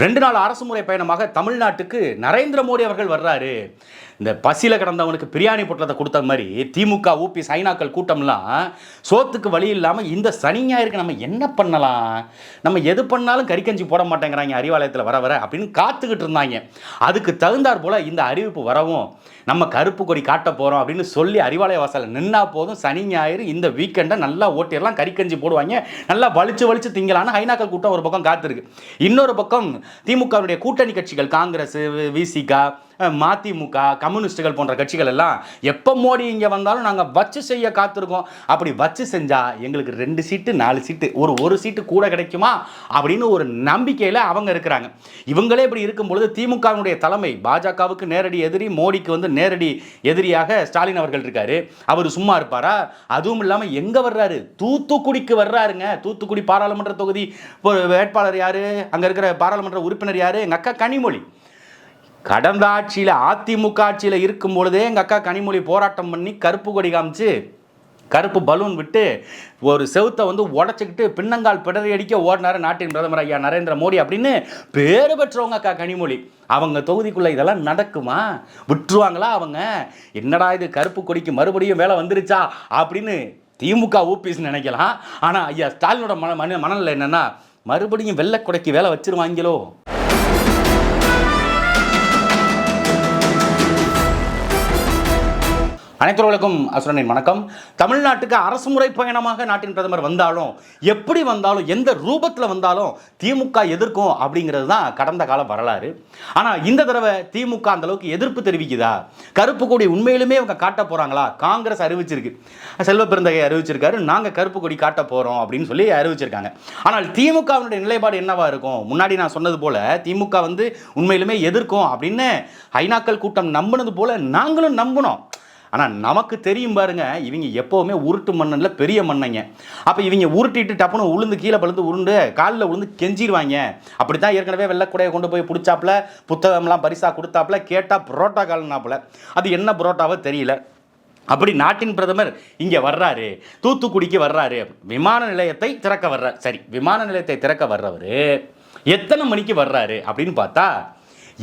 ரெண்டு நாள் அரசு முறை பயணமாக தமிழ்நாட்டுக்கு நரேந்திர மோடி அவர்கள் வர்றாரு. இந்த பசியில் கிடந்தவனுக்கு பிரியாணி பொட்டலத்தை கொடுத்த மாதிரி திமுக ஊபி சைனாக்கள் கூட்டம்லாம் சோத்துக்கு வழி இல்லாமல் இந்த சனி ஞாயிறுக்கு நம்ம என்ன பண்ணலாம்? நம்ம எது பண்ணாலும் கறிக்கஞ்சி போட மாட்டேங்கிறாங்க அறிவாலயத்தில் வர வர அப்படின்னு காத்துக்கிட்டு இருந்தாங்க. அதுக்கு தகுந்தார் போல் இந்த அறிவிப்பு வரவும் நம்ம கருப்பு கொடி காட்ட போகிறோம் அப்படின்னு சொல்லி அறிவாலய வாசலில் நின்னா போதும் சனி ஞாயிறு இந்த வீக்கெண்டை நல்லா ஓட்டிடலாம் கறிக்கஞ்சி போடுவாங்க. நல்லா வலிச்சு வலிச்சு திங்கலான்னு ஹைனாக்கள் கூட்டம் ஒரு பக்கம் காத்திருக்கு. இன்னொரு பக்கம் திமுகவுடைய கூட்டணி கட்சிகள் காங்கிரஸ் விசிகா மதிமுக கம்யூனிஸ்டுகள் போன்ற கட்சிகள் எல்லாம் எப்போ மோடி இங்கே வந்தாலும் நாங்கள் வச்சு செய்ய காத்திருக்கோம். அப்படி வச்சு செஞ்சால் எங்களுக்கு ரெண்டு சீட்டு நாலு சீட்டு ஒரு ஒரு சீட்டு கூட கிடைக்குமா? அப்படின்னு ஒரு நம்பிக்கையில் அவங்க இருக்கிறாங்க. இவங்களே இப்படி இருக்கும் பொழுது திமுகவினுடைய தலைமை பாஜகவுக்கு நேரடி எதிரி மோடிக்கு வந்து நேரடி எதிரியாக ஸ்டாலின் அவர்கள் இருக்காரு. அவர் சும்மா இருப்பாரா? அதுவும் இல்லாமல் எங்கே வர்றாரு? தூத்துக்குடிக்கு வர்றாருங்க. தூத்துக்குடி பாராளுமன்ற தொகுதி வேட்பாளர் யார்? அங்கே இருக்கிற பாராளுமன்ற உறுப்பினர் யார்? எங்கள் அக்கா கனிமொழி. கடந்த ஆட்சியில் அதிமுக ஆட்சியில் இருக்கும் பொழுதே எங்கள் அக்கா கனிமொழி போராட்டம் பண்ணி கருப்பு கொடி காமிச்சு கருப்பு பலூன் விட்டு ஒரு செவுத்தை வந்து உடச்சிக்கிட்டு பின்னங்கால் பிடரி அடிக்க ஓடினார் நாட்டின் பிரதமர் ஐயா நரேந்திர மோடி அப்படின்னு பேறு பெற்றவங்க அக்கா கனிமொழி. அவங்க தொகுதிக்குள்ளே இதெல்லாம் நடக்குமா? விட்டுருவாங்களா அவங்க? என்னடா இது கருப்பு கொடிக்கு மறுபடியும் வேலை வந்துருச்சா? அப்படின்னு திமுக ஊபிஸ் நினைக்கலாம். ஆனால் ஐயா ஸ்டாலினோட மன மன மனநிலை என்னென்னா மறுபடியும் வெள்ளை கொடைக்கு வேலை வச்சிருவாங்களோ? அனைத்துறவுகளுக்கும் அசுரனின் வணக்கம். தமிழ்நாட்டுக்கு அரசு முறை பயணமாக நாட்டின் பிரதமர் வந்தாலும் எப்படி வந்தாலும் எந்த ரூபத்தில் வந்தாலும் திமுக எதிர்க்கும் அப்படிங்கிறது தான் கடந்த கால வரலாறு. ஆனால் இந்த தடவை திமுக அந்த அளவுக்கு எதிர்ப்பு தெரிவிக்குதா? கருப்பு கொடி உண்மையிலுமே அவங்க காட்ட போகிறாங்களா காங்கிரஸ் அறிவிச்சிருக்கு. செல்வ பெருந்தகை அறிவிச்சிருக்காரு. நாங்கள் கருப்பு கொடி காட்ட போகிறோம் அப்படின்னு சொல்லி அறிவிச்சிருக்காங்க. ஆனால் திமுகவினுடைய நிலைப்பாடு என்னவா இருக்கும்? முன்னாடி நான் சொன்னது போல திமுக வந்து உண்மையிலுமே எதிர்க்கும் அப்படின்னு ஐநாக்கள் கூட்டம் நம்பினது போல நாங்களும் நம்பினோம். ஆனால் நமக்கு தெரியும் பாருங்க இவங்க எப்போவுமே உருட்டு மன்னனில் பெரிய மண்ணைங்க. அப்போ இவங்க உருட்டிட்டு டப்புன்னு உளுந்து கீழே பழுந்து உருண்டு காலில் உளுந்து கெஞ்சிடுவாங்க அப்படி தான் ஏற்கனவே வெள்ளக்குடையை கொண்டு போய் பிடிச்சாப்புல புத்தகம்லாம் பரிசாக கொடுத்தாப்புல கேட்டால் புரோட்டா கால்னாப்புல. அது என்ன புரோட்டாவோ தெரியல. அப்படி நாட்டின் பிரதமர் இங்கே வர்றாரு. தூத்துக்குடிக்கு வர்றாரு. விமான நிலையத்தை திறக்க வர்றார் சரி விமான நிலையத்தை திறக்க வர்றவர் எத்தனை மணிக்கு வர்றாரு அப்படின்னு பார்த்தா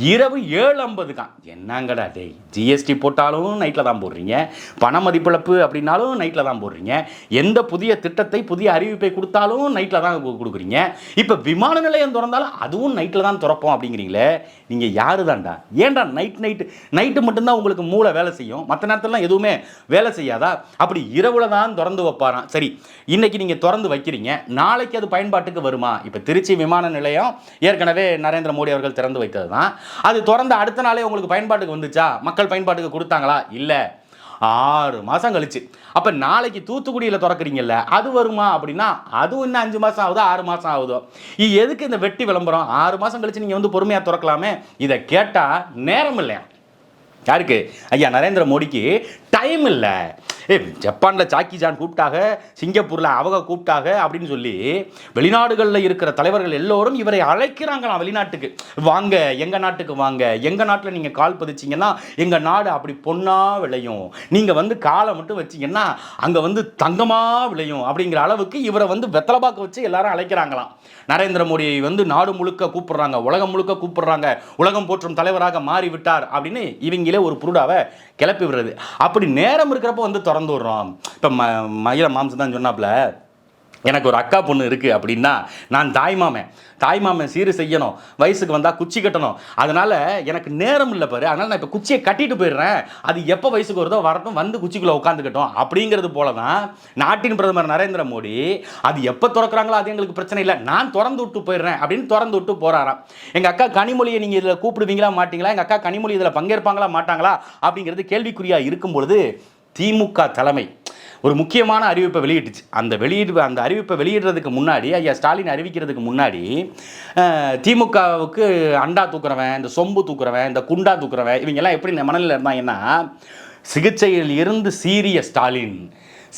இரவு ஏழு ஐம்பதுக்கான் என்னங்கடா டேய் ஜிஎஸ்டி போட்டாலும் நைட்டில் தான் போடுறீங்க. பண மதிப்பிழப்பு அப்படின்னாலும் நைட்டில் தான் போடுறீங்க. எந்த புதிய திட்டத்தை புதிய அறிவிப்பை கொடுத்தாலும் நைட்டில் தான் கொடுக்குறீங்க. இப்போ விமான நிலையம் திறந்தாலும் அதுவும் நைட்டில் தான் திறப்போம் அப்படிங்கிறீங்களே நீங்கள் யாரு தான்டா? ஏன்டா நைட் நைட்டு நைட்டு மட்டும்தான் உங்களுக்கு மூளை வேலை செய்யும்? மற்ற நேரத்துலலாம் எதுவுமே வேலை செய்யாதா? அப்படி இரவுல தான் திறந்து வைப்பாராம். சரி இன்னைக்கு நீங்கள் திறந்து வைக்கிறீங்க. நாளைக்கு அது பயன்பாட்டுக்கு வருமா? இப்போ திருச்சி விமான நிலையம் ஏற்கனவே நரேந்திர மோடி அவர்கள் திறந்து வைத்தது தான் அது திறந்த அடுத்த நாளே உங்களுக்கு பயன்பாட்டுக்கு வந்துச்சா? மக்கள் பயன்பாட்டுக்கு கொடுத்தாங்களா? இல்லை. ஆறு மாதம் கழிச்சு. அப்போ நாளைக்கு தூத்துக்குடியில் திறக்கிறீங்கல்ல அது வருமா அப்படின்னா அதுவும் இன்னும் அஞ்சு மாதம் ஆகுதோ? ஆறு மாதம் ஆகுதோ? இது எதுக்கு இந்த வெட்டி விளம்பரம்? ஆறு மாதம் கழிச்சு நீங்கள் வந்து பொறுமையாக திறக்கலாமே? இதை கேட்டால் நேரம் இல்லையா? யாருக்கு? ஐயா நரேந்திர மோடிக்கு டைம் இல்லை. ஜப்பானில் சாக்கி ஜான் கூப்பிட்டாக சிங்கப்பூரில் அவங்க கூப்பிட்டாக அப்படின்னு சொல்லி வெளிநாடுகளில் இருக்கிற தலைவர்கள் எல்லோரும் இவரை அழைக்கிறாங்களாம் வெளிநாட்டுக்கு. வாங்க எங்கள் நாட்டுக்கு வாங்க எங்கள் நாட்டில் நீங்கள் கால் பதிச்சிங்கன்னா எங்கள் நாடு அப்படி பொண்ணாக விளையும். நீங்கள் வந்து காலை மட்டும் வச்சீங்கன்னா அங்கே வந்து தங்கமாக விளையும் அப்படிங்கிற அளவுக்கு இவரை வந்து வெத்தலைபாக்கு வச்சு எல்லாரும் அழைக்கிறாங்களாம். நரேந்திர மோடியை வந்து நாடு முழுக்க கூப்பிடுறாங்க உலகம் முழுக்க கூப்பிடுறாங்க உலகம் போற்றும் தலைவராக மாறிவிட்டார் அப்படின்னு இவங்களே ஒரு புருடாவை கிளப்பி விடுறது. அப்படி நேரம் இருக்கிறப்ப வந்து திறந்து விடுறோம் இப்போ ம மயில மாம்சம் தான் சொன்னாப்புல எனக்கு ஒரு அக்கா பொண்ணு இருக்குது அப்படின்னா நான் தாய்மாமன் தாய்மாமன் சீர் செய்யணும். வயசுக்கு வந்தால் குச்சி கட்டணும். அதனால் எனக்கு நேரம் இல்லை பாரு. அதனால் நான் இப்போ குச்சியை கட்டிட்டு போயிடுறேன். அது எப்போ வயசுக்கு வருதோ வரட்டும் வந்து குச்சிக்குள்ளே உட்காந்துக்கட்டும் அப்படிங்கிறது போல தான் நாட்டின் பிரதமர் நரேந்திர மோடி அது எப்போ திறக்கிறாங்களோ அது எங்களுக்கு பிரச்சனை இல்லை. நான் திறந்து விட்டு போயிடுறேன் அப்படின்னு திறந்து விட்டு போகிறாராம் எங்கள் அக்கா கனிமொழியை நீங்கள் இதில் கூப்பிடுவீங்களா மாட்டீங்களா? எங்கள் அக்கா கனிமொழி இதில் பங்கேற்பாங்களா மாட்டாங்களா? அப்படிங்கிறது கேள்விக்குறியாக இருக்கும் பொழுது திமுக தலைமை. ஒரு முக்கியமான அறிவிப்பை வெளியிட்டுச்சு. அந்த வெளியிடு அந்த அறிவிப்பை வெளியிடுறதுக்கு முன்னாடி ஐயா ஸ்டாலின் அறிவிக்கிறதுக்கு முன்னாடி திமுகவுக்கு அண்டா தூக்குறவன் இந்த சொம்பு தூக்குறவன் இந்த குண்டா தூக்குறவன் இவங்கெல்லாம் எப்படி இந்த இருந்தாங்கன்னா சிகிச்சையில் இருந்து சீரிய ஸ்டாலின்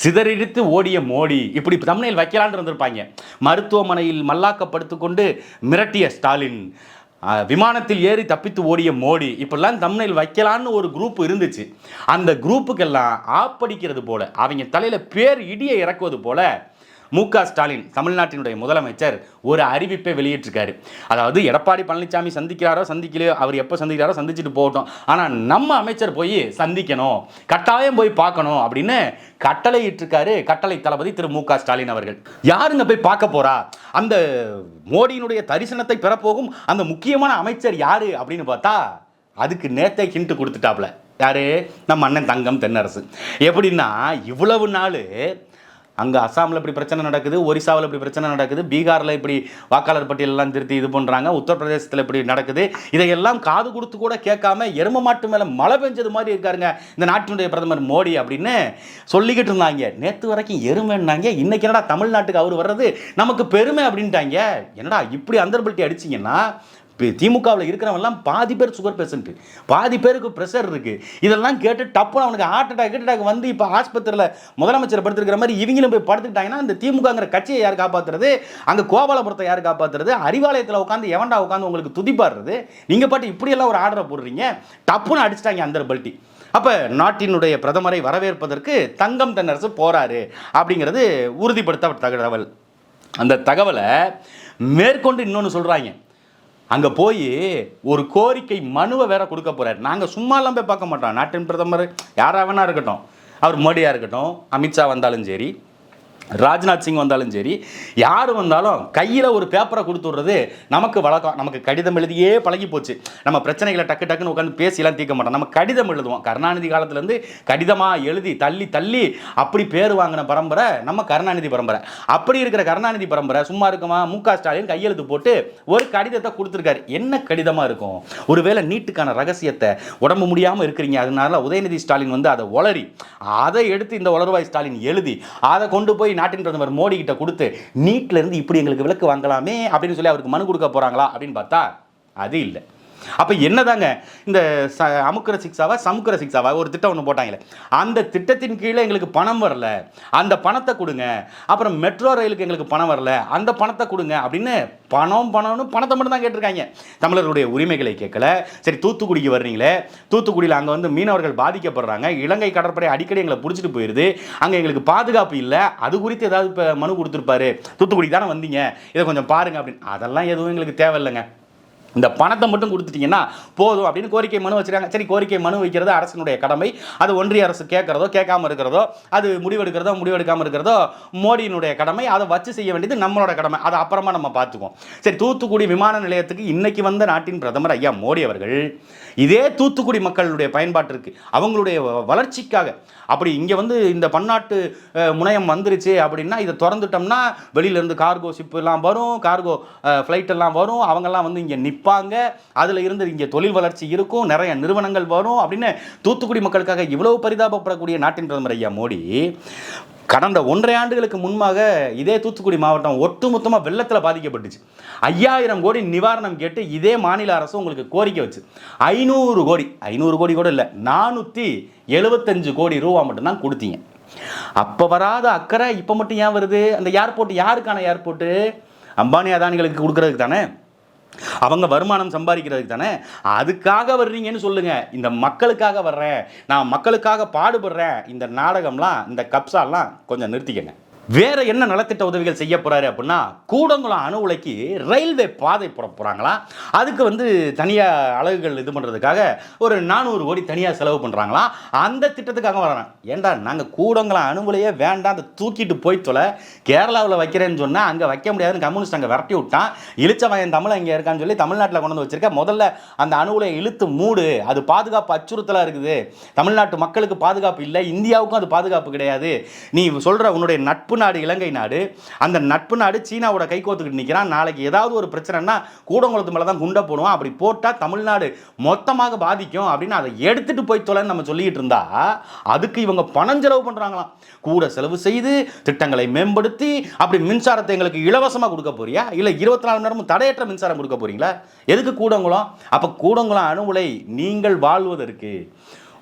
சிதறிடித்து ஓடிய மோடி இப்படி தமிழில் வைக்கலான்னு இருந்திருப்பாங்க. மருத்துவமனையில் மல்லாக்கப்படுத்திக் மிரட்டிய ஸ்டாலின் விமானத்தில் ஏறி தப்பித்து ஓடிய மோடி இப்படிலாம் தமிழில் வைக்கலான்னு ஒரு குரூப் இருந்துச்சு. அந்த குரூப்புக்கெல்லாம் ஆப்படிக்கிறது போல அவங்க தலையில் பேர் இடியை இறக்குவது போல மு க ஸ்டாலின் தமிழ்நாட்டினுடைய முதலமைச்சர் ஒரு அறிவிப்பை வெளியிட்டிருக்காரு. அதாவது எடப்பாடி பழனிசாமி சந்திக்கிறாரோ சந்திக்கலையோ அவர் எப்போ சந்திக்கிறாரோ சந்திச்சுட்டு போகட்டும். ஆனால் நம்ம அமைச்சர் போய் சந்திக்கணும் கட்டாயம் போய் பார்க்கணும் அப்படின்னு கட்டளையிட்டிருக்காரு கட்டளை தளபதி திரு மு க ஸ்டாலின் அவர்கள். யாருங்க போய் பார்க்க போறா? அந்த மோடியினுடைய தரிசனத்தை பெறப்போகும் அந்த முக்கியமான அமைச்சர் யாரு அப்படின்னு பார்த்தா அதுக்கு நேத்தே ஹிண்ட் கொடுத்துட்டாப்ல. யாரு? நம்ம அண்ணன் தங்கம் தென்னரசு. எப்படின்னா இவ்வளவு நாள் அங்கே அசாமில் இப்படி பிரச்சனை நடக்குது ஒரிசாவில் இப்படி பிரச்சனை நடக்குது பீகாரில் இப்படி வாக்காளர் பட்டியலெல்லாம் திருத்தி இது பண்ணுறாங்க உத்தரப்பிரதேசத்தில் இப்படி நடக்குது. இதையெல்லாம் காது கொடுத்து கூட கேட்காம எரும மாட்டு மேலே மழை பெஞ்சது மாதிரி இருக்காருங்க இந்த நாட்டினுடைய பிரதமர் மோடி அப்படின்னு சொல்லிக்கிட்டு இருந்தாங்க. நேற்று வரைக்கும் எருமைன்னாங்க இன்றைக்கி என்னடா தமிழ்நாட்டுக்கு அவர் வர்றது? நமக்கு பெருமை அப்படின்ட்டாங்க. என்னடா இப்படி அந்தர்பல்ட்டி அடிச்சிங்கன்னா திமுகவில் இருக்கிறவன்லாம் பாதி பேர் சுகர் பேஷண்ட்டு பாதி பேருக்கு ப்ரெஷர் இருக்குது இதெல்லாம் கேட்டு டப்புன்னு அவனுக்கு ஹார்ட் அட்டாக் ஹார்ட் அட்டாக் வந்து இப்போ ஆஸ்பத்திரியில் முதலமைச்சர் படுத்திருக்கிற மாதிரி இவங்களும் போய் படுத்துக்கிட்டாங்கன்னா இந்த திமுகங்கிற கட்சியை யார் காப்பாற்றுறது அங்கே கோபாலபுரத்தை யார் காப்பாற்றுறது அறிவாலயத்தில் உட்காந்து எவன்டா உட்காந்து உங்களுக்கு துதிப்பாடுறது நீங்கள் பாட்டு இப்படியெல்லாம் ஒரு ஆர்டரை போடுறீங்க. டப்புன்னு அடிச்சிட்டாங்க அந்த பல்ட்டி. அப்போ நாட்டினுடைய பிரதமரை வரவேற்பதற்கு தங்கம் தென்னரசு போகிறாரு அப்படிங்கிறது உறுதிப்படுத்த தகவல். அந்த தகவலை மேற்கொண்டு இன்னொன்று சொல்கிறாங்க அங்கே போய் ஒரு கோரிக்கை மனுவை வேற கொடுக்க போகிறார் நாங்கள் சும்மாலாம் போய் பார்க்க மாட்டோம். நாட்டின் பிரதமர் யாராக வேணா இருக்கட்டும். அவர் மோடியாக இருக்கட்டும் அமித்ஷா வந்தாலும் சரி ராஜ்நாத் சிங் வந்தாலும் சரி யார் வந்தாலும் கையில் ஒரு பேப்பரை கொடுத்துட்றது நமக்கு வழக்கம். நமக்கு கடிதம் எழுதியே பழகி போச்சு. நம்ம பிரச்சனைகளை டக்கு டக்குன்னு உட்காந்து பேசிலாம் தீர்க்க மாட்டோம். நம்ம கடிதம் எழுதுவோம். கருணாநிதி காலத்துலேருந்து கடிதமாக எழுதி தள்ளி தள்ளி அப்படி பேர் வாங்கின பரம்பரை நம்ம கருணாநிதி பரம்பரை. அப்படி இருக்கிற கருணாநிதி பரம்பரை சும்மா இருக்குமா? மு க ஸ்டாலின் கையெழுத்து போட்டு ஒரு கடிதத்தை கொடுத்துருக்காரு. என்ன கடிதமாக இருக்கும்? ஒருவேளை நீட்டுக்கான ரகசியத்தை உடம்பு முடியாமல் இருக்கிறீங்க. அதனால உதயநிதி ஸ்டாலின் வந்து அதை உளறி அதை எடுத்து இந்த உளர்வாய் ஸ்டாலின் எழுதி அதை கொண்டு போய் நாட்டின் பிரதமர் மோடி கிட்ட கொடுத்து நீட்ல இருந்து இப்படி எங்களுக்கு விலக்கு வாங்கலாமே அப்படின்னு சொல்லி அவருக்கு மனு கொடுக்க போறாங்களா அப்படின்னு பார்த்தா அது இல்லை. அப்போ என்னதாங்க? இந்த ச அமுக்கிற சிக்ஸாவா சமுக்கிற சிக்ஸாவா ஒரு திட்டம் ஒன்று போட்டாங்களே. அந்த திட்டத்தின் கீழே எங்களுக்கு பணம் வரல. அந்த பணத்தை கொடுங்க. அப்புறம் மெட்ரோ ரயிலுக்கு எங்களுக்கு பணம் வரல. அந்த பணத்தை கொடுங்க அப்படின்னு பணம் பணம்னு பணத்தை மட்டும் தான் கேட்டிருக்காங்க. தமிழர்களுடைய உரிமைகளை கேட்கல. சரி தூத்துக்குடிக்கு வர்றீங்களே. தூத்துக்குடியில் அங்கே வந்து மீனவர்கள் பாதிக்கப்படுறாங்க. இலங்கை கடற்படை அடிக்கடி எங்களை பிடிச்சிட்டு போயிடுது அங்கே எங்களுக்கு பாதுகாப்பு இல்லை. அது குறித்து ஏதாவது இப்போ மனு கொடுத்துருப்பாரு. தூத்துக்குடி தானே வந்தீங்க. இதை கொஞ்சம் பாருங்க அப்படின்னு. அதெல்லாம் எதுவும் எங்களுக்கு தேவையில்லைங்க. இந்த பணத்தை மட்டும் கொடுத்துட்டீங்கன்னா போதும் அப்படின்னு கோரிக்கை மனு வச்சிருக்காங்க. சரி கோரிக்கை மனு வைக்கிறது அரசினுடைய கடமை. அது ஒன்றிய அரசு கேட்குறதோ கேட்காம இருக்கிறதோ அது முடிவெடுக்கிறதோ முடிவெடுக்காமல் இருக்கிறதோ மோடியினுடைய கடமை. அதை வச்சு செய்ய வேண்டியது நம்மளோட கடமை. அதை அப்புறமா நம்ம பார்த்துக்குவோம். சரி தூத்துக்குடி விமான நிலையத்துக்கு இன்னைக்கு வந்த நாட்டின் பிரதமர் ஐயா மோடி அவர்கள் இதே தூத்துக்குடி மக்களுடைய பயன்பாட்டிற்கு அவங்களுடைய வ- வளர்ச்சிக்காக. அப்படி இங்கே வந்து இந்த பன்னாட்டு முனையம் வந்துருச்சு அப்படின்னா இதை திறந்துட்டோம்னா வெளியிலேருந்து கார்கோ ஷிப்பெல்லாம் வரும் கார்கோ ஃப்ளைட்டெல்லாம் வரும் அவங்கெல்லாம் வந்து இங்கே நிற்பாங்க அதில் இருந்து இங்கே தொழில் வளர்ச்சி இருக்கும் நிறைய நிறுவனங்கள் வரும் அப்படின்னு தூத்துக்குடி மக்களுக்காக இவ்வளவு பரிதாபப்படக்கூடிய நாட்டின் பிரதமர் ஐயா மோடி கடந்த ஒன்றரை ஆண்டுகளுக்கு முன்பாக இதே தூத்துக்குடி மாவட்டம் ஒட்டுமொத்தமாக வெள்ளத்தில் பாதிக்கப்பட்டுச்சு. ஐயாயிரம் கோடி நிவாரணம் கேட்டு இதே மாநில அரசு உங்களுக்கு கோரிக்கை வச்சு. ஐநூறு கோடி ஐநூறு கோடி கூட இல்லை நானூற்றி எழுபத்தஞ்சு கோடி ரூபா மட்டும்தான் கொடுத்தீங்க. அப்போ வராத அக்கறை இப்போ மட்டும் ஏன் வருது? அந்த ஏர்போர்ட் யாருக்கான ஏர்போர்ட்டு அம்பானி அதானிகளுக்கு கொடுக்கறதுக்கு தானே? அவங்க வருமானம் சம்பாதிக்கிறதுக்கு தானே? அதுக்காக வர்றீங்கன்னு சொல்லுங்க. இந்த மக்களுக்காக வர்றேன். நான் மக்களுக்காக பாடுபடுறேன். இந்த நாடகம்லாம் இந்த கப்ஸாலாம் கொஞ்சம் நிறுத்திக்கங்க. வேற என்ன நலத்திட்ட உதவிகள் செய்ய போறாரு அப்படின்னா கூடங்குளம் அணு உலைக்கு ரயில்வே பாதை போட போறாங்களா? அதுக்கு வந்து தனியா அழகுகள் இது பண்றதுக்காக ஒரு நானூறு கோடி தனியா செலவு பண்றாங்களா? அந்த திட்டத்துக்காக வராங்க. ஏன்டா நாங்க கூடங்குளம் அணு உலையே வேண்டாம் அதை தூக்கிட்டு போய் தொலை. கேரளாவில் வைக்கிறேன்னு சொன்னா அங்க வைக்க முடியாதுன்னு கம்யூனிஸ்ட் அங்க விரட்டி விட்டான். இளிச்சவாயன் தமிழ் அங்கே இருக்கான்னு சொல்லி தமிழ்நாட்டில் கொண்டு வந்து வச்சிருக்க. முதல்ல அந்த அணு உலையை இழுத்து மூடு. அது பாதுகாப்பு அச்சுறுத்தலா இருக்குது. தமிழ்நாட்டு மக்களுக்கு பாதுகாப்பு இல்லை. இந்தியாவுக்கும் அது பாதுகாப்பு கிடையாது. நீ சொல்ற உன்னுடைய நட்பு நாடு இலங்கை நாடு. அந்த நட்பு நாடு சீனாவோட கை கோத்துக்கிட்டு நிற்கிறான் நாளைக்கு ஏதாவது ஒரு பிரச்சனைனா கூடங்குளத்து மேலே தான் குண்டை போடுவோம் அப்படி போட்டால் தமிழ்நாடு மொத்தமாக பாதிக்கும் அப்படின்னு அதை எடுத்துட்டு போய் தொலைன்னு நம்ம சொல்லிட்டு இருந்தா அதுக்கு இவங்க பணம் செலவு பண்ணுறாங்களாம் கூட செலவு செய்து திட்டங்களை மேம்படுத்தி அப்படி மின்சாரத்தை எங்களுக்கு இலவசமாக கொடுக்க போறியா? இல்லை இருபத்தி நாலு நேரமும் தடையற்ற மின்சாரம் கொடுக்க போறீங்களா? எதுக்கு கூடங்குளம்? அப்போ கூடங்குளம் அணு உலை நீங்கள் வாழ்வதற்கு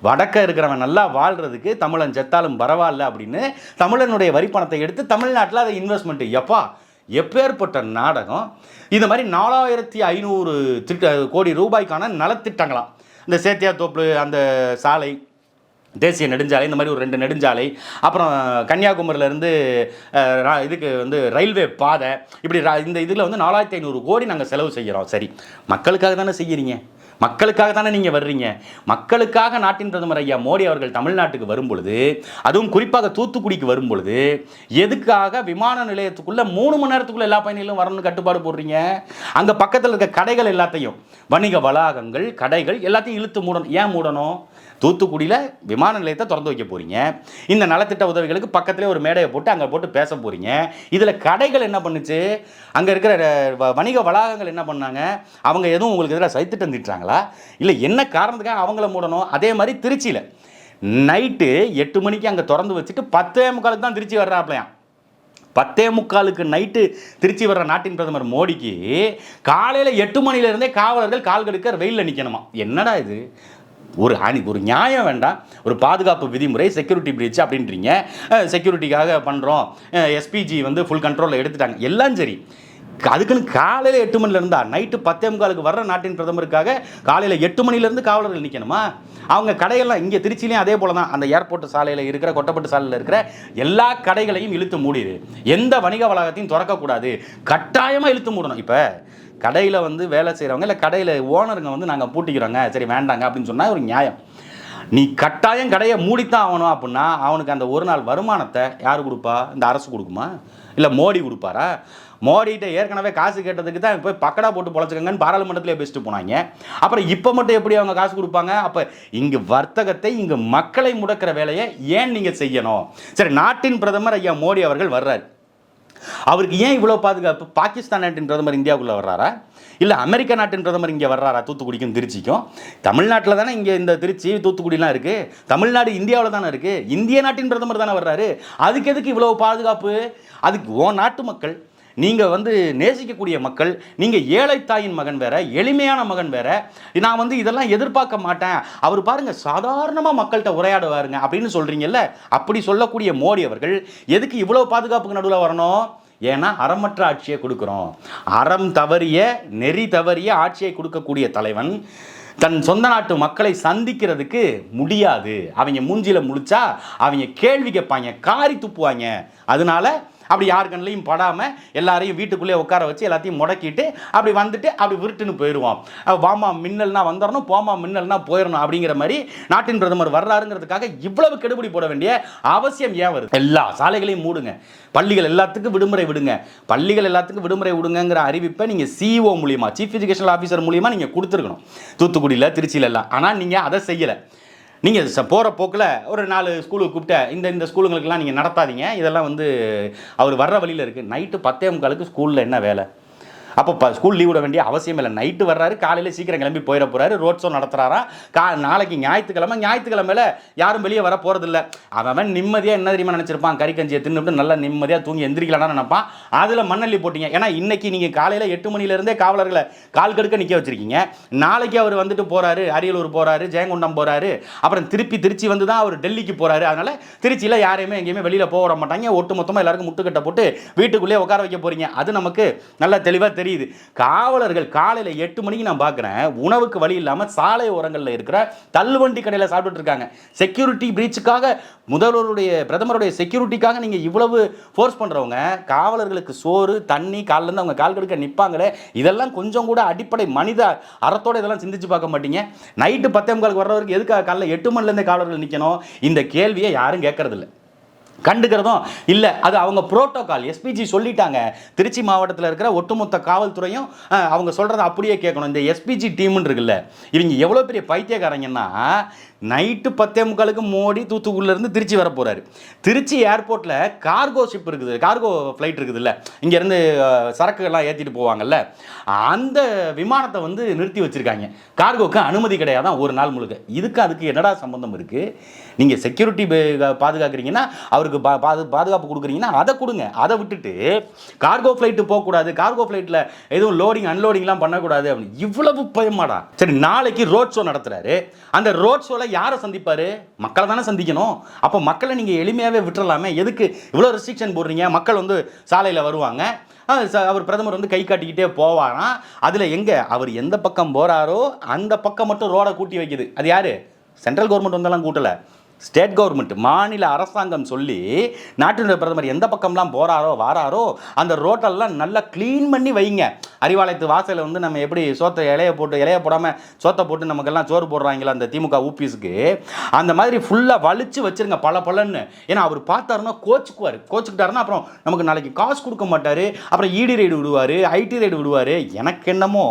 வடக்க இருக்கிறவன் நல்லா வாழ்கிறதுக்கு தமிழன் செத்தாலும் பரவாயில்ல அப்படின்னு தமிழனுடைய வரிப்பணத்தை எடுத்து தமிழ்நாட்டில் அதை இன்வெஸ்ட்மெண்ட் எப்பா எப்பேற்பட்ட நாடகம். இது மாதிரி நாலாயிரத்தி ஐநூறு திட்ட கோடி ரூபாய்க்கான நலத்திட்டங்களாம் இந்த சேத்தியா தோப்பு அந்த சாலை தேசிய நெடுஞ்சாலை இந்த மாதிரி ஒரு ரெண்டு நெடுஞ்சாலை அப்புறம் கன்னியாகுமரியிலேருந்து இதுக்கு வந்து ரயில்வே பாதை இப்படி ரா- இந்த இதில் வந்து நாலாயிரத்தி ஐநூறு கோடி நாங்கள் செலவு செய்கிறோம் சரி மக்களுக்காக தானே செய்கிறீங்க மக்களுக்காக தானே நீங்கள் வர்றீங்க? மக்களுக்காக நாட்டின் பிரதமர் ஐயா மோடி அவர்கள் தமிழ்நாட்டுக்கு வரும்பொழுது அதுவும் குறிப்பாக தூத்துக்குடிக்கு வரும்பொழுது எதுக்காக விமான நிலையத்துக்குள்ளே மூணு மணி நேரத்துக்குள்ளே எல்லா பயணிகளும் வரணும்னு கட்டுப்பாடு போடுறீங்க? அங்கே பக்கத்தில் இருக்க கடைகள் எல்லாத்தையும் வணிக வளாகங்கள் கடைகள் எல்லாத்தையும் இழுத்து மூடணும். ஏன் மூடணும்? தூத்துக்குடியில் விமான நிலையத்தை திறந்து வைக்க போகிறீங்க இந்த நலத்திட்ட உதவிகளுக்கு பக்கத்திலே ஒரு மேடையை போட்டு அங்கே போட்டு பேச போகிறீங்க இதில் கடைகள் என்ன பண்ணுச்சு? அங்கே இருக்கிற வ- வணிக வளாகங்கள் என்ன பண்ணாங்க? அவங்க எதுவும் உங்களுக்கு எதிராக சைத்திட்டம் திட்டுறாங்களா? இல்லை என்ன காரணத்துக்காக அவங்கள மூடணும்? அதே மாதிரி திருச்சியில். நைட்டு எட்டு மணிக்கு அங்கே திறந்து வச்சுட்டு பத்தே முக்காலுக்கு தான் திருச்சி வர்றாப்லையாம். பத்தே முக்காலுக்கு நைட்டு திருச்சி வர்ற நாட்டின் பிரதமர் மோடிக்கு காலையில் எட்டு மணிலேருந்தே காவலர்கள் கால் கடுக்க வெயிலில் நிற்கணுமா என்னடா இது? ஒரு அணி ஒரு நியாயம் வேண்டாம். ஒரு பாதுகாப்பு விதிமுறை செக்யூரிட்டி பிரீச் அப்படின்றீங்க. செக்யூரிட்டிக்காக பண்ணுறோம் எஸ்பிஜி வந்து ஃபுல் கண்ட்ரோலில் எடுத்துட்டாங்க. எல்லாம் சரி. அதுக்குன்னு காலையில் எட்டு மணில இருந்தா நைட்டு பத்தே முக்காலுக்கு வர்ற நாட்டின் பிரதமருக்காக காலையில் எட்டு மணிலேருந்து காவலர்கள் நிற்கணுமா அவங்க கடையெல்லாம் இங்கே திருச்சிலையும் அதே போல தான் அந்த ஏர்போர்ட் சாலையில் இருக்கிற கொட்டப்பட்டு சாலையில் இருக்கிற எல்லா கடைகளையும் இழுத்து மூடிடு. எந்த வணிக வளாகத்தையும் திறக்கக்கூடாது. கட்டாயமாக இழுத்து மூடணும். இப்போ கடையில் வந்து வேலை செய்கிறவங்க இல்லை கடையில் ஓனருங்க வந்து நாங்கள் பூட்டிக்கிறோங்க. சரி வேண்டாங்க அப்படின்னு சொன்னால் ஒரு நியாயம். நீ கட்டாயம் கடையை மூடித்தான் ஆகணும் அப்படின்னா அவனுக்கு அந்த ஒரு நாள் வருமானத்தை யார் கொடுப்பா? இந்த அரசு கொடுக்குமா? இல்லை மோடி கொடுப்பாரா? மோடிகிட்ட ஏற்கனவே காசு கேட்டதுக்கு தான் போய் பக்கடா போட்டு பொழைச்சிக்கங்கன்னு பாராளுமன்றத்திலே பேசிட்டு போனாங்க. அப்புறம் இப்போ மட்டும் எப்படி அவங்க காசு கொடுப்பாங்க? அப்போ இங்கு வர்த்தகத்தை இங்கு மக்களை முடக்கிற வேலையை ஏன் நீங்கள் செய்யணும்? சரி நாட்டின் பிரதமர் ஐயா மோடி அவர்கள் வர்றார். அவருக்கு ஏன் இவ்வளோ பாதுகாப்பு? பாகிஸ்தான் நாட்டின் பிரதமர் இந்தியாவுக்குள்ளே வர்றாரா? இல்லை அமெரிக்க நாட்டின் பிரதமர் இங்கே வர்றாரா? தூத்துக்குடிக்கும் திருச்சிக்கும்? தமிழ்நாட்டில் தானே இங்கே இந்த திருச்சி தூத்துக்குடிலாம் இருக்குது தமிழ்நாடு இந்தியாவில் தானே இருக்குது இந்திய நாட்டின் பிரதமர் தானே வர்றாரு. அதுக்கு எதுக்கு இவ்வளோ பாதுகாப்பு? அதுக்கு ஓ நாட்டு மக்கள் நீங்கள் வந்து நேசிக்கக்கூடிய மக்கள் நீங்கள் ஏழை தாயின் மகன் வேற எளிமையான மகன் வேற நான் வந்து இதெல்லாம் எதிர்பார்க்க மாட்டேன். அவர் பாருங்கள் சாதாரணமாக மக்கள்கிட்ட உரையாடுவாருங்க அப்படின்னு சொல்கிறீங்கல்ல அப்படி சொல்லக்கூடிய மோடி அவர்கள் எதுக்கு இவ்வளோ பாதுகாப்புக்கு நடுவில் வரணும்? ஏன்னா அறமற்ற ஆட்சியை கொடுக்குறோம். அறம் தவறிய நெறி தவறிய ஆட்சியை கொடுக்கக்கூடிய தலைவன் தன் சொந்த நாட்டு மக்களை சந்திக்கிறதுக்கு முடியாது. அவங்க மூஞ்சியில் முழிச்சா அவங்க கேள்வி கேட்பாங்க காரி துப்புவாங்க. அதனால அப்படி யார் கண்ணிலையும் படாமல் எல்லாரையும் வீட்டுக்குள்ளே உட்கார வச்சு எல்லாத்தையும் முடக்கிட்டு அப்படி வந்துட்டு அப்படி விருட்டுன்னு போயிடுவோம் வாமா மின்னல்னா வந்துடணும் போமா மின்னல்னா போயிடணும் அப்படிங்கிற மாதிரி நாட்டின் பிரதமர் வர்றாருங்கிறதுக்காக இவ்வளவு கெடுபிடி போட வேண்டிய அவசியம் ஏன் வருது? எல்லா சாலைகளையும் மூடுங்க. பள்ளிகள் எல்லாத்துக்கும் விடுமுறை விடுங்க. பள்ளிகள் எல்லாத்துக்கும் விடுமுறை விடுங்கங்கிற அறிவிப்பை நீங்கள் சிஇஓ மூலியமாக சீஃப் எஜுகேஷனல் ஆஃபீஸர் மூலியமாக நீங்கள் கொடுத்துருக்கணும். தூத்துக்குடியில் திருச்சியில எல்லாம். ஆனால் நீங்கள் அதை செய்யலை. நீங்கள் போகிற போக்கில் ஒரு நாலு ஸ்கூலுக்கு கூப்பிட்ட இந்த இந்த ஸ்கூலுங்களுக்கெல்லாம் நீங்கள் நடத்தாதீங்க. இதெல்லாம் வந்து அவர் வர்ற வழியில் இருக்குது நைட்டு பத்தே முக்காலுக்கு ஸ்கூலில் என்ன வேலை? அப்போ இப்போ ஸ்கூல் லீவ் விட வேண்டிய அவசியம் இல்லை. நைட்டு வர்றாரு காலையில் சீக்கிரம் கிளம்பி போயிட போகிறாரு ரோட் ஷோ நடத்துகிறாரா கா நாளைக்கு ஞாயிற்றுக்கிழமை ஞாயிற்றுக்கிழமையில் யாரும் வெளியே வர போகிறதில்ல அவன் நிம்மதியாக என்ன தெரியுமா நினச்சிருப்பான்? கறி கஞ்சியை தின்னுட்டு நல்லா நிம்மதியாக தூங்கி எந்திரிக்கலாம்னு நினைப்பான். அதில் மண்ணள்ளி போட்டீங்க. ஏன்னா இன்னைக்கு நீங்கள் காலையில் எட்டு மணிலேருந்தே காவலர்களை கால் கடுக்க நிற்க வச்சுருக்கீங்க. நாளைக்கு அவர் வந்துட்டு போகிறாரு அரியலூர் போகிறாரு ஜெயங்கொண்டம் போகிறாரு அப்புறம் திருப்பி திருச்சி வந்து தான் அவர் டெல்லிக்கு போகிறாரு அதனால் திருச்சியில் யாரையுமே எங்கேயுமே வெளியில் போக விட மாட்டாங்க. ஒட்டு மொத்தமாக எல்லாருக்கும் முட்டுக்கட்டை போட்டு வீட்டுக்குள்ளேயே உட்கார வைக்க போகிறீங்க அது நமக்கு நல்ல தெளிவாக தெரியுது. காவலர்கள் காலையில் எட்டு மணிக்கு நான் பார்க்குறேன் உணவுக்கு வழி இல்லாமல் சாலை ஓரங்களில் இருக்கிற தள்ளுவண்டி கடையில் சாப்பிட்டுட்டு இருக்காங்க. செக்யூரிட்டி பிரீச்சுக்காக முதல்வருடைய பிரதமருடைய செக்யூரிட்டிக்காக நீங்கள் இவ்வளவு ஃபோர்ஸ் பண்ணுறவங்க காவலர்களுக்கு சோறு தண்ணி காலிலேருந்து அவங்க கால் கடுக்க நிற்பாங்களே இதெல்லாம் கொஞ்சம் கூட அடிப்படை மனித அறத்தோட இதெல்லாம் சிந்திச்சு பார்க்க மாட்டீங்க. நைட்டு பத்தே முக்காலுக்கு வர்றவருக்கு எதுக்காக காலைல எட்டு மணிலேருந்தே காவலர்கள் நிற்கணும் இந்த கேள்வியை யாரும் கேட்கறதில்ல கண்டுக்கிறதும் இல்லை. அது அவங்க புரோட்டோகால் எஸ்பிஜி சொல்லிட்டாங்க. திருச்சி மாவட்டத்தில் இருக்கிற ஒட்டுமொத்த காவல்துறையும் அவங்க சொல்கிறத அப்படியே கேட்கணும். இந்த எஸ்பிஜி டீம்னு இருக்குல்ல. இவங்க எவ்வளோ பெரிய பைத்தியக்காரங்கன்னா நைட்டு பத்தே முக்காலுக்கு மோடி தூத்துக்குடியிலேருந்து திருச்சி வர போகிறாரு திருச்சி ஏர்போர்ட்டில் கார்கோ ஷிப் இருக்குது கார்கோ ஃப்ளைட் இருக்குதுல்ல. இங்கேருந்து சரக்குகள்லாம் ஏற்றிட்டு போவாங்கல்ல. அந்த விமானத்தை வந்து நிறுத்தி வச்சுருக்காங்க. கார்கோக்கு அனுமதி கிடையாதான் ஒரு நாள் முழுக்க. இதுக்கு அதுக்கு என்னடா சம்பந்தம் இருக்குது நீங்கள் செக்யூரிட்டி பாதுகாக்கிறீங்கன்னா அவருக்கு பா பாது பாதுகாப்பு கொடுக்குறீங்கன்னா அதை கொடுங்க. அதை விட்டுட்டு கார்கோ ஃப்ளைட்டு போகக்கூடாது. கார்கோ ஃப்ளைட்டில் எதுவும் லோடிங் அன்லோடிங்லாம் பண்ணக்கூடாது அப்படின்னு. இவ்வளவு பயமாடா. சரி நாளைக்கு ரோட் ஷோ நடத்துறாரு. அந்த ரோட் ஷோவில் யாரை சந்திப்பார்? மக்களை தானே சந்திக்கணும். அப்போ மக்களை நீங்கள் எளிமையாகவே விட்டுறலாமே. எதுக்கு இவ்வளோ ரெஸ்ட்ரிக்ஷன் போடுறீங்க? மக்கள் வந்து சாலையில் வருவாங்க. ச- அவர் பிரதமர் வந்து கை காட்டிக்கிட்டே போவாராம். அதில் எங்கே? அவர் எந்த பக்கம் போகிறாரோ அந்த பக்கம் மட்டும் ரோடை கூட்டி வைக்குது. அது யார்? சென்ட்ரல் கவர்மெண்ட் வந்தெல்லாம் கூட்டலை. ஸ்டேட் கவர்மெண்ட் மாநில அரசாங்கம் சொல்லி நாட்டினுடைய பிரதமர் எந்த பக்கம்லாம் போகிறாரோ வாராரோ அந்த ரோட்டெல்லாம் நல்லா க்ளீன் பண்ணி வைங்க. அறிவாலயத்து வாசலில் வந்து நம்ம எப்படி சோத்தை இலையை போட்டு இலையை போடாமல் சோத்தை போட்டு நமக்கெல்லாம் சோறு போடுறாங்களா அந்த திமுக ஊபிஸுக்கு அந்த மாதிரி ஃபுல்லாக வலிச்சு வச்சிருங்க பல பலன்னு. ஏன்னா அவர் பார்த்தாருன்னா கோச்சுக்குவார். கோச்சுக்கிட்டாருன்னா அப்புறம் நமக்கு நாளைக்கு காசு கொடுக்க மாட்டார். அப்புறம் இடி ரைடு விடுவார் ஐடி ரைடு விடுவார். எனக்கு என்னமோ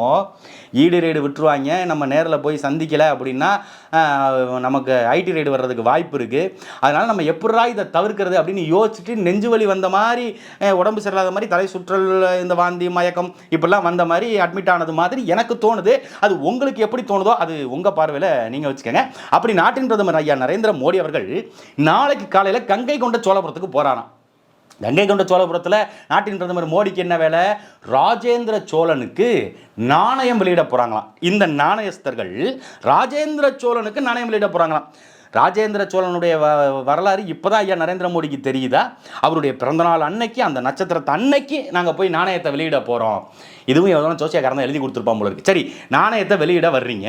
ஈடி ரைடு விட்டுருவாங்க. நம்ம நேரில் போய் சந்திக்கலை அப்படின்னா நமக்கு ஐடி ரைடு வர்றதுக்கு வாய்ப்பு இருக்குது அதனால் நம்ம எப்படா இதை தவிர்க்கிறது அப்படின்னு யோசிச்சுட்டு நெஞ்சு வலி வந்த மாதிரி உடம்பு சரியில்லாத மாதிரி தலை சுற்றல் இந்த வாந்தி மயக்கம் இப்படிலாம் வந்த மாதிரி அட்மிட் ஆனது மாதிரி எனக்கு தோணுது. அது உங்களுக்கு எப்படி தோணுதோ அது உங்கள் பார்வையில் நீங்கள் வச்சுக்கோங்க. அப்படி நாட்டின் பிரதமர் ஐயா நரேந்திர மோடி அவர்கள் நாளைக்கு காலையில் கங்கை கொண்ட சோழபுரத்துக்கு போகிறாராம் கங்கை கொண்ட சோழபுரத்தில் நாட்டின் பிரதமர் மோடிக்கு என்ன வேலை? ராஜேந்திர சோழனுக்கு நாணயம் வெளியிட போகிறாங்களாம் இந்த நாணயஸ்தர்கள் ராஜேந்திர சோழனுக்கு நாணயம் வெளியிட போகிறாங்களாம் ராஜேந்திர சோழனுடைய வ வரலாறு இப்போதான் ஐயா நரேந்திர மோடிக்கு தெரியுதா? அவருடைய பிறந்தநாள் அன்னைக்கு அந்த நட்சத்திரத்தை அன்னைக்கு நாங்கள் போய் நாணயத்தை வெளியிட போகிறோம் இதுவும் எவ்வளோ ஜோசியக்காரன் எழுதி கொடுத்துருப்பான் போல இருக்கு. சரி நாணயத்தை வெளியிட வர்றீங்க.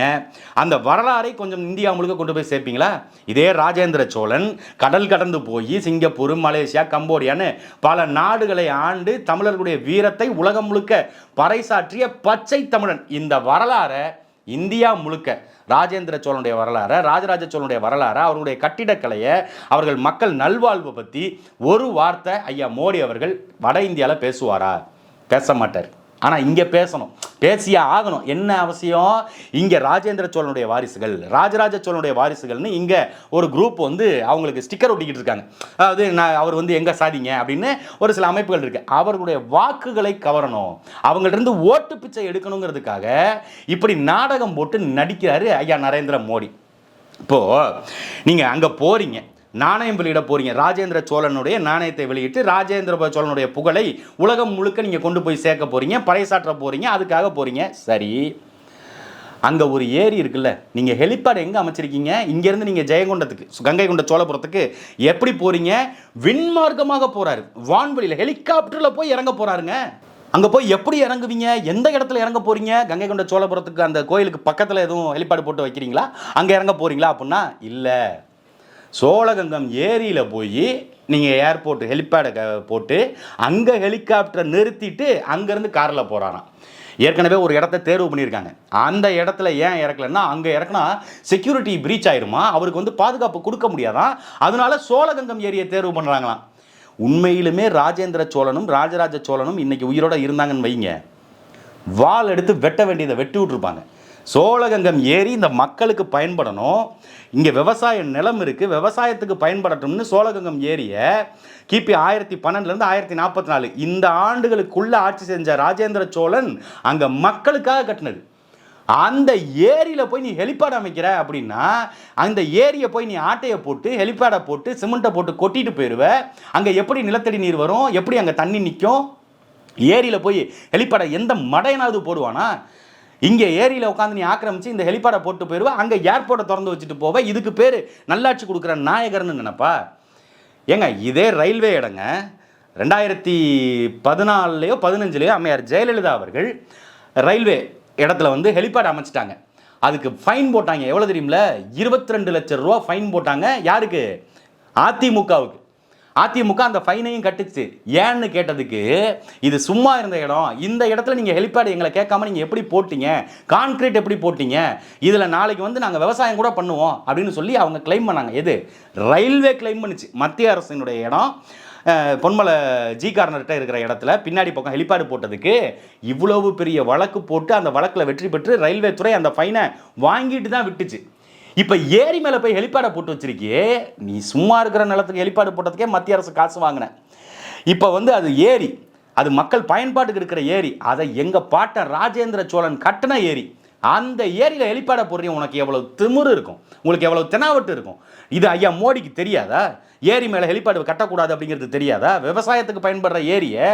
அந்த வரலாறை கொஞ்சம் இந்தியா முழுக்க கொண்டு போய் சேர்ப்பீங்களா? இதே ராஜேந்திர சோழன் கடல் கடந்து போய் சிங்கப்பூர் மலேசியா கம்போடியான்னு பல நாடுகளை ஆண்டு தமிழர்களுடைய வீரத்தை உலகம் முழுக்க பறைசாற்றிய பச்சை தமிழன். இந்த வரலாறை இந்தியா முழுக்க ராஜேந்திர சோழனுடைய வரலாறை ராஜராஜ சோழனுடைய வரலாறை அவருடைய கட்டிடக்கலையை அவர்கள் மக்கள் நல்வாழ்வை பற்றி ஒரு வார்த்தை ஐயா மோடி அவர்கள் வட இந்தியாவில் பேசுவாரா? பேச மாட்டார். ஆனால் இங்கே பேசணும். பேசியே ஆகணும். என்ன அவசியம்? இங்கே ராஜேந்திர சோழனுடைய வாரிசுகள் ராஜராஜ சோழனுடைய வாரிசுகள்னு இங்கே ஒரு குரூப் வந்து அவங்களுக்கு ஸ்டிக்கர் ஒட்டிக்கிட்டு இருக்காங்க. அதாவது நான் அவர் வந்து எங்கே சாதிங்க அப்படின்னு ஒரு சில அமைப்புகள் இருக்குது அவர்களுடைய வாக்குகளை கவரணும். அவங்கள்ட்ட இருந்து ஓட்டு பிச்சை எடுக்கணுங்கிறதுக்காக இப்படி நாடகம் போட்டு நடிக்கிறாரு ஐயா நரேந்திர மோடி. இப்போது நீங்கள் அங்கே போகிறீங்க நாணயம் வெளியிட போகிறீங்க ராஜேந்திர சோழனுடைய நாணயத்தை வெளியிட்டு ராஜேந்திர சோழனுடைய புகழை உலகம் முழுக்க நீங்கள் கொண்டு போய் சேர்க்க போகிறீங்க பறைசாற்ற போகிறீங்க அதுக்காக போகிறீங்க சரி. அங்கே ஒரு ஏரி இருக்குல்ல. நீங்கள் ஹெலிபேட் எங்கே அமைச்சிருக்கீங்க? இங்கேருந்து நீங்கள் ஜெயங்கொண்டத்துக்கு கங்கை கொண்ட சோழபுரத்துக்கு எப்படி போகிறீங்க விண்மார்க்கமாக போகிறாரு வான்வெளியில் ஹெலிகாப்டரில் போய் இறங்க போகிறாருங்க அங்கே போய் எப்படி இறங்குவீங்க? எந்த இடத்துல இறங்க போகிறீங்க கங்கை கொண்ட சோழபுரத்துக்கு அந்த கோயிலுக்கு பக்கத்தில் எதுவும் ஹெலிபேட் போட்டு வைக்கிறீங்களா? அங்கே இறங்க போகிறீங்களா அப்படின்னா இல்லை. சோழகங்கம் ஏரியில் போய் நீங்கள் ஏர்போர்ட் ஹெலிபேடை க- போட்டு அங்கே ஹெலிகாப்டரை நிறுத்திட்டு அங்கேருந்து காரில் போகிறாராம் ஏற்கனவே ஒரு இடத்த தேர்வு பண்ணியிருக்காங்க. அந்த இடத்துல ஏன் இறக்கலன்னா அங்கே இறக்குனா செக்யூரிட்டி பிரீச் ஆயிருமா? அவருக்கு வந்து பாதுகாப்பு கொடுக்க முடியாதான் அதனால சோழகங்கம் ஏரியை தேர்வு பண்ணுறாங்களாம் உண்மையிலுமே ராஜேந்திர சோழனும் ராஜராஜ சோழனும் இன்னைக்கு உயிரோட இருந்தாங்கன்னு வைங்க. வால் எடுத்து வெட்ட வேண்டியதை வெட்டி விட்டுருப்பாங்க. சோழகங்கம் ஏரி இந்த மக்களுக்கு பயன்படணும். இங்கே விவசாய நிலம் இருக்குது விவசாயத்துக்கு பயன்படட்டும்னு சோழகங்கம் ஏரியை கிபி ஆயிரத்தி பன்னெண்டுலேருந்து ஆயிரத்தி நாற்பத்தி நாலு இந்த ஆண்டுகளுக்குள்ளே ஆட்சி செஞ்ச ராஜேந்திர சோழன் அங்கே மக்களுக்காக கட்டினது. அந்த ஏரியில் போய் நீ ஹெலிபேட் அமைக்கிற அப்படின்னா அந்த ஏரியை போய் நீ ஆட்டையை போட்டு ஹெலிபேடை போட்டு சிமெண்ட்டை போட்டு கொட்டிட்டு போயிடுவ அங்கே எப்படி நிலத்தடி நீர் வரும்? எப்படி அங்கே தண்ணி நிற்கும் ஏரியில் போய் ஹெலிபேடை எந்த மடையனாவது போடுவானா? இங்கே ஏரியில் உட்காந்து நீ ஆக்கிரமிச்சு இந்த ஹெலிபேடை போட்டு போயிடுவேன் அங்கே ஏர்போர்ட்டை திறந்து வச்சுட்டு போவேன் இதுக்கு பேர் நல்லாட்சி கொடுக்குற நாயகர்னு நினப்பா? ஏங்க இதே ரயில்வே இடங்க ரெண்டாயிரத்தி பதினாலுலையோ பதினஞ்சுலையோ அம்மையார் ஜெயலலிதா அவர்கள் ரயில்வே இடத்துல வந்து ஹெலிபேட் அமைச்சிட்டாங்க. அதுக்கு ஃபைன் போட்டாங்க. எவ்வளோ தெரியுமில? இருபத்தி ரெண்டு லட்சம் ரூபா ஃபைன் போட்டாங்க. யாருக்கு? அதிமுகவுக்கு. அதிமுக அந்த ஃபைனையும் கட்டுச்சு. ஏன்னு கேட்டதுக்கு இது சும்மா இருந்த இடம். இந்த இடத்துல நீங்கள் ஹெலிபேட் எங்களை கேட்காம நீங்கள் எப்படி போட்டீங்க? கான்கிரீட் எப்படி போட்டீங்க? இதில் நாளைக்கு வந்து நாங்கள் விவசாயம் கூட பண்ணுவோம் அப்படின்னு சொல்லி அவங்க கிளைம் பண்ணாங்க. எது? ரயில்வே கிளைம் பண்ணுச்சு. மத்திய அரசினுடைய இடம். பொன்மலை ஜி கார்னர்கிட்ட இருக்கிற இடத்துல பின்னாடி பக்கம் ஹெலிபேடு போட்டதுக்கு இவ்வளவு பெரிய வழக்கு போட்டு அந்த வழக்கில் வெற்றி பெற்று ரயில்வே துறை அந்த ஃபைனை வாங்கிட்டு தான் விட்டுச்சு. இப்போ ஏரி மேலே போய் ஹெலிபேடை போட்டு வச்சிருக்கியே நீ சும்மா இருக்கிற நிலத்துக்கு ஹெலிபேடு போட்டதுக்கே மத்திய அரசு காசு வாங்கின. இப்போ வந்து அது ஏரி அது மக்கள் பயன்பாட்டுக்கு இருக்கிற ஏரி அதை எங்கள் பாட்டன் ராஜேந்திர சோழன் கட்டின ஏரி. அந்த ஏரியில் ஹெலிபேடை போடுறீங்க உனக்கு எவ்வளோ திமிரு இருக்கும். உங்களுக்கு எவ்வளோ தெனாவட்டு இருக்கும். இது ஐயா மோடிக்கு தெரியாதா? ஏரி மேலே ஹெலிபேடு கட்டக்கூடாது அப்படிங்கிறது தெரியாதா? விவசாயத்துக்கு பயன்படுற ஏரியை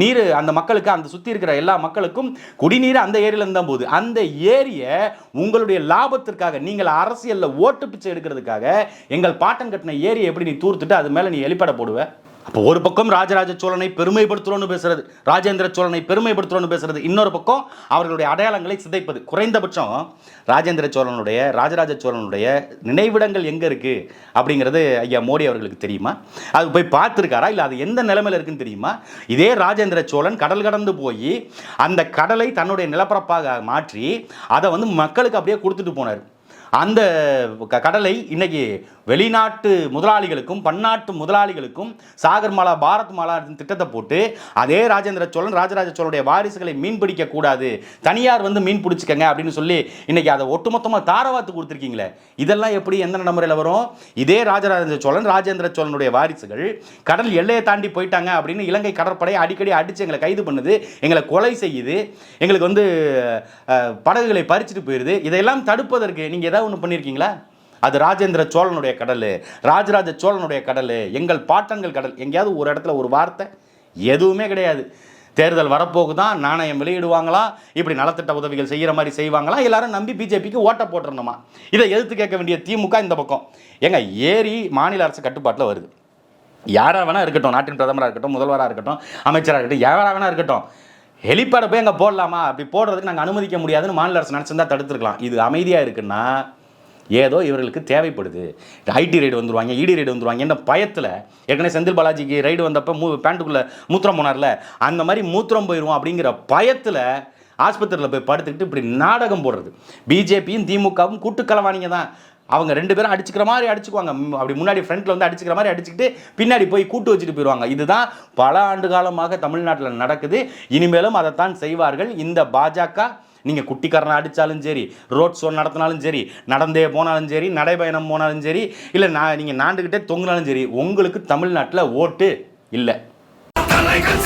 நீர் அந்த மக்களுக்கு அந்த சுற்றி இருக்கிற எல்லா மக்களுக்கும் குடிநீர் அந்த ஏரியிலேருந்து தான் போகுது அந்த ஏரியை உங்களுடைய லாபத்திற்காக நீங்கள் அரசியலில் ஓட்டு பிச்சை எடுக்கிறதுக்காக எங்கள் பாட்டன் கட்டின ஏரியை எப்படி நீ தூர்த்துட்டு அது மேலே நீ ஹெலிபேடை போடுவ? அப்போ ஒரு பக்கம் ராஜராஜ சோழனை பெருமைப்படுத்துறோன்னு பேசுறது ராஜேந்திர சோழனை பெருமைப்படுத்துறோன்னு பேசுறது இன்னொரு பக்கம் அவர்களுடைய அடையாளங்களை சிதைப்பது. குறைந்தபட்சம் ராஜேந்திர சோழனுடைய ராஜராஜ சோழனுடைய நினைவிடங்கள் எங்கே இருக்குது அப்படிங்கிறது ஐயா மோடி அவர்களுக்கு தெரியுமா? அது போய் பார்த்துருக்காரா? இல்லை அது எந்த நிலைமையில் இருக்குன்னு தெரியுமா? இதே ராஜேந்திர சோழன் கடல் கடந்து போய் அந்த கடலை தன்னுடைய நிலப்பரப்பாக மாற்றி அதை வந்து மக்களுக்கு அப்படியே கொடுத்துட்டு போனார். அந்த க- கடலை இன்னைக்கு வெளிநாட்டு முதலாளிகளுக்கும் பன்னாட்டு முதலாளிகளுக்கும் சாகர் மாலா பாரத் மாலா திட்டத்தை போட்டு அதே ராஜேந்திர சோழன் ராஜராஜ சோழனுடைய வாரிசுகளை மீன் பிடிக்க கூடாது. தனியார் வந்து மீன் பிடிச்சிக்கங்க அப்படின்னு சொல்லி இன்னைக்கு அதை ஒட்டுமொத்தமாக தாரவாத்து கொடுத்துருக்கீங்களே. இதெல்லாம் எப்படி எந்த நடைமுறையில் வரும்? இதே ராஜராஜ சோழன் ராஜேந்திர சோழனுடைய வாரிசுகள் கடல் எல்லையை தாண்டி போயிட்டாங்க அப்படின்னு இலங்கை கடற்படை அடிக்கடி அடித்து எங்களை கைது பண்ணுது எங்களை கொலை செய்யுது எங்களுக்கு வந்து படகுகளை பறிச்சுட்டு போயிடுது இதையெல்லாம் தடுப்பதற்கு நீங்கள் ஏதாவது ஒன்று பண்ணியிருக்கீங்களா அது ராஜேந்திர சோழனுடைய கடல் ராஜராஜ சோழனுடைய கடல் எங்கள் பாட்டன்கள் கடல். எங்கேயாவது ஒரு இடத்துல ஒரு வார்த்தை எதுவுமே கிடையாது. தேர்தல் வரப்போகுதான் நாணயம் வெளியிடுவாங்களா? இப்படி நலத்திட்ட உதவிகள் செய்கிற மாதிரி செய்வாங்களா? எல்லாரும் நம்பி பிஜேபிக்கு ஓட்டை போட்டுருணுமா இதை எதிர்த்து கேட்க வேண்டிய திமுக இந்த பக்கம். எங்க ஏரி மாநில அரசு கட்டுப்பாட்டில் வருது. யாராக வேணா இருக்கட்டும் நாட்டின் பிரதமராக இருக்கட்டும் முதல்வராக இருக்கட்டும் அமைச்சராக இருக்கட்டும் யாராக வேணா இருக்கட்டும் ஹெலிபேடை போய் அங்கே போடலாமா? அப்படி போடுறதுக்கு நாங்கள் அனுமதிக்க முடியாதுன்னு மாநில அரசு நினச்சிருந்தா தடுத்துருக்கலாம். இது அமைதியாக இருக்குன்னா ஏதோ இவர்களுக்கு தேவைப்படுது. ஐடி ரைடு வந்துடுவாங்க இடி ரைடு வந்துடுவாங்க என்ன பயத்தில் ஏற்கனவே செந்தில் பாலாஜிக்கு ரைடு வந்தப்போ மூ பேண்ட்டுக்குள்ளே மூத்திரம் போனார்ல அந்த மாதிரி மூத்திரம் போயிடுவோம் அப்படிங்கிற பயத்தில் ஆஸ்பத்திரியில் போய் படுத்துக்கிட்டு இப்படி நாடகம் போடுறது. பிஜேபியும் திமுகவும் கூட்டுக்கலவானிங்க தான். அவங்க ரெண்டு பேரும் அடிச்சுக்கிற மாதிரி அடிச்சுக்குவாங்க. அப்படி முன்னாடி ஃப்ரண்ட்ல வந்து அடிச்சுக்கிற மாதிரி அடிச்சுக்கிட்டு பின்னாடி போய் கூட்டு வச்சுட்டு போயிடுவாங்க இதுதான் பல ஆண்டு காலமாக தமிழ்நாட்டில் நடக்குது. இனிமேலும் அதைத்தான் செய்வார்கள். இந்த பாஜக நீங்கள் குட்டிக்காரனை அடித்தாலும் சரி ரோட் ஷோ நடத்தினாலும் சரி நடந்தே போனாலும் சரி நடைபயணம் போனாலும் சரி இல்லை நான் நீங்கள் நாண்டுக்கிட்டே தொங்கினாலும் சரி உங்களுக்கு தமிழ்நாட்டில் ஓட்டு இல்லை. தலைகள்